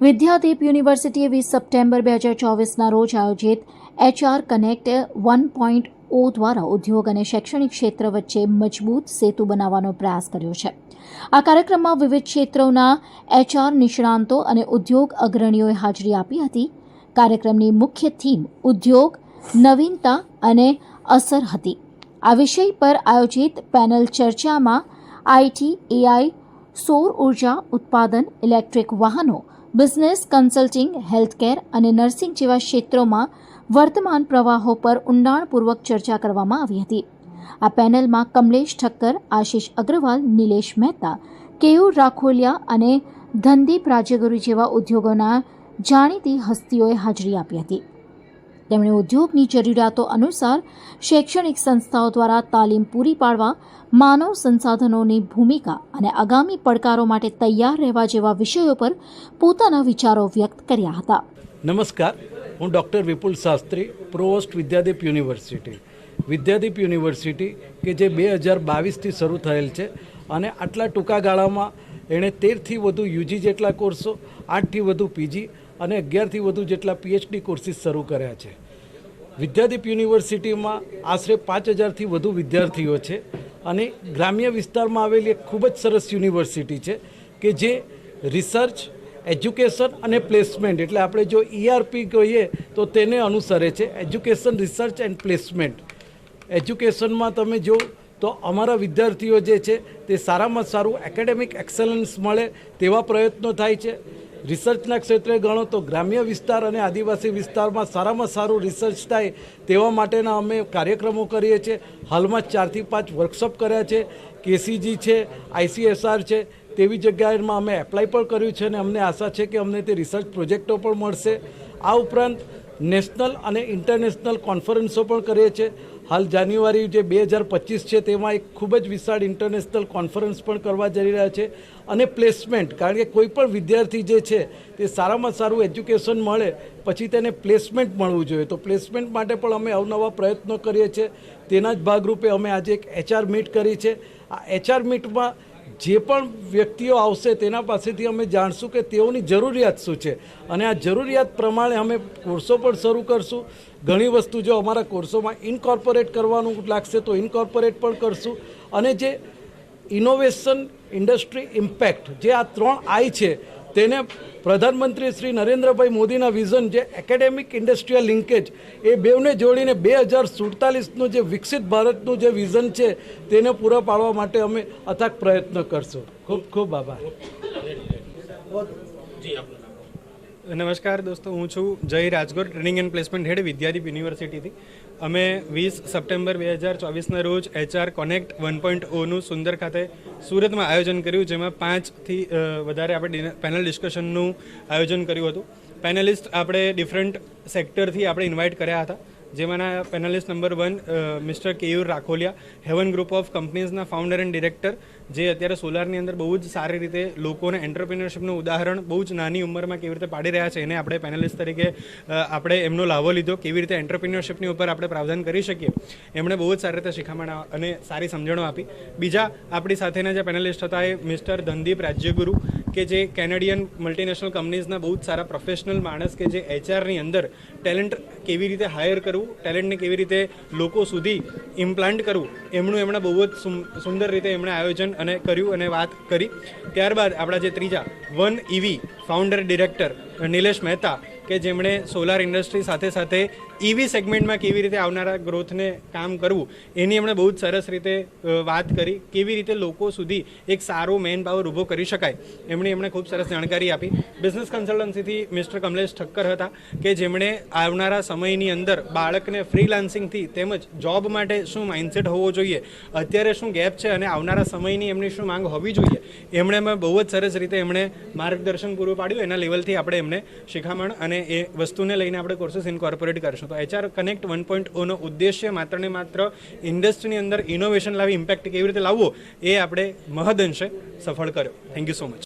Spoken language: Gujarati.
વિદ્યાદીપ યુનિવર્સિટીએ વીસ સપ્ટેમ્બર બે હજાર ચોવીસના રોજ આયોજિત HR connect one point O દ્વારા ઉદ્યોગ અને શૈક્ષણિક ક્ષેત્ર વચ્ચે મજબૂત સેતુ બનાવવાનો પ્રયાસ કર્યો છે. આ કાર્યક્રમમાં વિવિધ ક્ષેત્રોના એચઆર નિષ્ણાંતો અને ઉદ્યોગ અગ્રણીઓએ હાજરી આપી હતી. કાર્યક્રમની મુખ્ય થીમ ઉદ્યોગ, નવીનતા અને અસર હતી. આ વિષય પર આયોજિત પેનલ ચર્ચામાં આઈટી, એઆઈ, સૌર ઊર્જા, ઉત્પાદન, ઇલેક્ટ્રિક વાહનો બિઝનેસ, કન્સલ્ટિંગ, હેલ્થકેર અને નર્સિંગ જેવા ક્ષેત્રોમાં વર્તમાન પ્રવાહો પર ઊંડાણપૂર્વક ચર્ચા કરવામાં આવી હતી. આ પેનલમાં કમલેશ ઠક્કર, આશિષ અગ્રવાલ, નિલેશ મહેતા, કેયુર રાખોલિયા અને ધનદીપ રાજ્યગુરુ જેવા ઉદ્યોગોના જાણીતી હસ્તીઓએ હાજરી આપી હતી. તેમણે ઉદ્યોગની જરૂરિયાતો અનુસાર શૈક્ષણિક સંસ્થાઓ દ્વારા તાલીમ પૂરી પાડવા, માનવ સંસાધનોની ભૂમિકા અને આગામી પડકારો માટે તૈયાર રહેવા જેવા વિષયો પર પોતાના વિચારો વ્યક્ત કર્યા હતા. નમસ્કાર. હું doctor Vipul Shastri provost Vidyadeep university. Vidyadeep university કે જે બે હજાર બાવીસથી શરૂ થયેલ છે અને આટલા ટૂંકા ગાળામાં એણે તેરથી વધુ યુજી જેટલા કોર્સો, આઠથી વધુ પીજી અને અગિયારથી વધુ જેટલા પીએચડી કોર્સીસ શરૂ કર્યા છે. વિદ્યાદીપ યુનિવર્સિટીમાં આશરે પાંચ હજારથી વધુ વિદ્યાર્થીઓ છે અને ગ્રામ્ય વિસ્તારમાં આવેલી એક ખૂબ જ સરસ યુનિવર્સિટી છે કે જે રિસર્ચ એજ્યુકેશન અને પ્લેસમેન્ટ એટલે આપણે જો ઈઆરપી કહીએ તો તેને અનુસરે છે. એજ્યુકેશન રિસર્ચ એન્ડ પ્લેસમેન્ટ એજ્યુકેશનમાં તમે જો તો અમારા વિદ્યાર્થીઓ જે છે તે સારામાં સારું એકેડેમિક એક્સલન્સ મળે તેવા પ્રયત્નો થાય છે. રિસર્ચના ક્ષેત્રે ગણો તો ગ્રામ્ય વિસ્તાર અને આદિવાસી વિસ્તારમાં સારામાં સારું રિસર્ચ થાય તેવા માટેના અમે કાર્યક્રમો કરીએ છીએ. હાલમાં ચારથી પાંચ વર્કશોપ કર્યા છે. કેસીજી છે, આઈસીએસઆર છે, તેવી જગ્યાએમાં અમે એપ્લાય પણ કર્યું છે અને અમને આશા છે કે અમને તે રિસર્ચ પ્રોજેક્ટો પણ મળશે. આ ઉપરાંત નેશનલ અને ઇન્ટરનેશનલ કોન્ફરન્સો પણ કરીએ છીએ. હાલ જાન્યુઆરી જે બે હજાર પચીસ છે, તેમાં એક ખૂબ જ વિશાળ ઇન્ટરનેશનલ કોન્ફરન્સ પણ કરવા જઈ રહ્યા છે અને પ્લેસમેન્ટ કારણ કે કોઈ પણ વિદ્યાર્થી જે છે, તે સારામાં સારું એજ્યુકેશન મળે, પછી તેને પ્લેસમેન્ટ મળવું જોઈએ. તો પ્લેસમેન્ટ માટે પણ અમે અવનવા પ્રયત્નો કરીએ છીએ. તેના જ ભાગરૂપે અમે આજે એક એચઆર મીટ કરી છે. આ એચઆર મીટમાં જે પણ વ્યક્તિઓ આવશે તેના પાસેથી અમે જાણશું કે તેઓની જરૂરિયાત શું છે. અને આ જરૂરિયાત પ્રમાણે અમે કોર્સો પણ શરૂ કરશું. ઘણી વસ્તુ જો અમારા કોર્સોમાં ઇનકોર્પોરેટ કરવાનું લાગશે તો ઇનકોર્પોરેટ પણ કરશું. અને જે ઇનોવેશન ઇન્ડસ્ટ્રી ઇમ્પેક્ટ જે આ ત્રણ આઈ છે તેને પ્રધાનમંત્રી શ્રી નરેન્દ્રભાઈ મોદીના વિઝન જે એકેડેમિક ઇન્ડસ્ટ્રીયલ લિંકેજ એ બેવને જોડીને બે હજાર સુડતાલીસનું જે વિકસિત ભારતનું જે વિઝન છે, તેને પૂરા પાડવા માટે અમે અથાગ પ્રયત્ન કરશું. ખૂબ ખૂબ આભાર. નમસ્કાર દોસ્તો, હું છું Jay Rajgor training and placement head Vidyadeep યુનિવર્સિટીથી. અમે વીસ સપ્ટેમ્બર બે હજાર ચોવીસના રોજ એચઆર કોનેક્ટ વન પોઈન્ટ ઓનું સુંદર ખાતે સુરતમાં આયોજન કર્યું, જેમાં પાંચથી વધારે આપણે પેનલ ડિસ્કશનનું આયોજન કર્યું હતું. પેનલિસ્ટ આપણે ડિફરન્ટ સેક્ટરથી આપણે ઇન્વાઇટ કર્યા હતા. જેમાંના panelist number one mister Keyur Rakholiya, Haven group of કંપનીઝના founder and director જે અત્યારે સોલારની અંદર બહુ જ સારી રીતે લોકોને એન્ટરપ્રિનરશિપનું ઉદાહરણ બહુ જ નાની ઉંમરમાં કેવી રીતે પાડી રહ્યા છે, એને આપણે પેનલિસ્ટ તરીકે આપણે એમનો લાભો લીધો, કેવી રીતે એન્ટરપ્રિનરશિપની ઉપર આપણે પ્રાવધાન કરી શકીએ. એમણે બહુ જ સારી રીતે શિખામણ અને સારી સમજણો આપી. બીજા આપણી સાથેના જે પેનલિસ્ટ હતા એ મિસ્ટર ધનદીપ રાજ્યગુરુ કે જે કેનેડિયન મલ્ટીનેશનલ કંપનીઝના બહુ જ સારા પ્રોફેશનલ માણસ કે જે એચઆરની અંદર ટેલેન્ટ કેવી રીતે હાયર કરવું ટેલેન્ટને કેવી રીતે લોકો સુધી ઇમ્પ્લાન્ટ કરવું, એમનું એમણે બહુ જ સુંદર રીતે એમણે આયોજન અને કર્યું અને વાત કરી. ત્યારબાદ આપણા જે ત્રીજા one EV founder director Nilesh Mehta કે જેમણે સોલાર ઇન્ડસ્ટ્રી સાથે સાથે ઈવી સેગમેન્ટમાં કેવી રીતે આવનારા ગ્રોથને કામ કરવું, એની એમણે બહુ જ સરસ રીતે વાત કરી. કેવી રીતે લોકો સુધી એક સારો મેન પાવર ઊભો કરી શકાય, એમણે એમણે ખૂબ સરસ જાણકારી આપી. બિઝનેસ કન્સલ્ટન્સીથી મિસ્ટર કમલેશ ઠક્કર હતા, કે જેમણે આવનારા સમયની અંદર બાળકને ફ્રીલાન્સિંગથી તેમજ જોબ માટે શું માઇન્ડસેટ હોવો જોઈએ, અત્યારે શું ગેપ છે અને આવનારા સમયની એમની શું માંગ હોવી જોઈએ, એમણે એમાં બહુ જ સરસ રીતે એમણે માર્ગદર્શન પૂરું પાડ્યું. એના લેવલથી આપણે એમને શિખામણ અને એ વસ્તુને લઈને આપણે કોર્સીસ ઇન્કોર્પોરેટ કરશું. તો એચઆર કનેક્ટ વન પોઈન્ટ ઓનો ઉદ્દેશ્ય માત્ર ને માત્ર ઇન્ડસ્ટ્રીની અંદર ઇનોવેશન લાવી ઇમ્પેક્ટ કેવી રીતે લાવવો એ આપણે મહદઅંશે સફળ કર્યો. Thank you so much